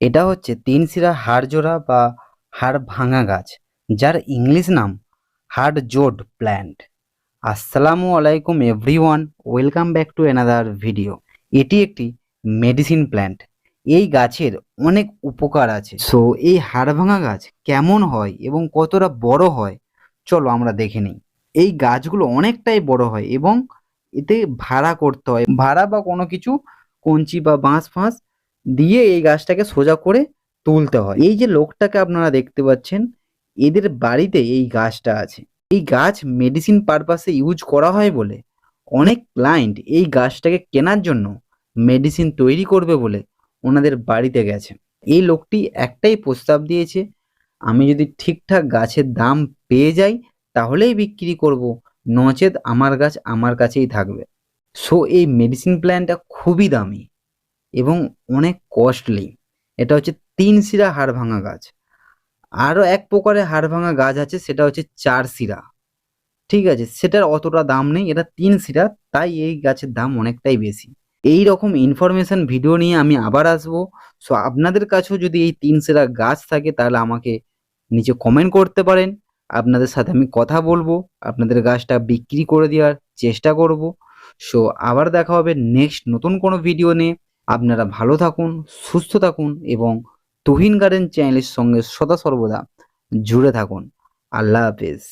এটা হচ্ছে তিন শিরা হাড় জোড়া বা হাড় ভাঙা গাছ, যার ইংলিশ নাম হার্ড জোড প্ল্যান্ট। আসসালামু আলাইকুম everyone, welcome back to another video. এটি একটি মেডিসিন প্ল্যান্ট। এই গাছের অনেক উপকার আছে। সো, এই হাড় ভাঙা গাছ কেমন হয় এবং কতটা বড় হয়, চলো আমরা দেখে নিই। এই গাছগুলো অনেকটাই বড় হয় এবং এতে ভাড়া করতে হয়। ভাড়া বা কোনো কিছু, কঞ্চি বা বাঁশ ফাঁস দিয়ে এই গাছটাকে সোজা করে তুলতে হয়। এই যে লোকটাকে আপনারা দেখতে পাচ্ছেন, এদের বাড়িতে এই গাছটা আছে। এই গাছ মেডিসিন পারপাসে ইউজ করা হয় বলে অনেক ক্লায়েন্ট এই গাছটাকে কেনার জন্য মেডিসিন তৈরি করবে বলে ওনাদের বাড়িতে গেছে। এই লোকটি একটাই প্রস্তাব দিয়েছে, আমি যদি ঠিকঠাক গাছের দাম পেয়ে যাই, তাহলেই বিক্রি করব। নচেত আমার গাছ আমার কাছেই থাকবে। সো এই মেডিসিন প্ল্যানটা খুবই দামি। এবং অনেক কস্টলি এটা হচ্ছে তিন শিরা হাড় ভাঙা গাছ। আরও এক প্রকারের হাড় ভাঙা গাছ আছে, সেটা হচ্ছে চার শিরা। ঠিক আছে, সেটার অতটা দাম নেই, এটা তিন শিরা, তাই এই গাছের দাম অনেকটাই বেশি। এই রকম ইনফরমেশন ভিডিও নিয়ে আমি আবার আসব। সো আপনাদের কাছেও যদি এই তিন শিরা গাছ থাকে, তাহলে আমাকে নিচে কমেন্ট করতে পারেন। আপনাদের সাথে আমি কথা বলব, আপনাদের গাছটা বিক্রি করে দেওয়ার চেষ্টা করব। সো আবার দেখা হবে নেক্সট নতুন কোনো ভিডিও নিয়ে। আপনারা ভালো থাকুন, সুস্থ থাকুন এবং তুহিন গার্ডেন চ্যানেলের সঙ্গে সদা সর্বদা জুড়ে থাকুন। আল্লাহ হাফেজ।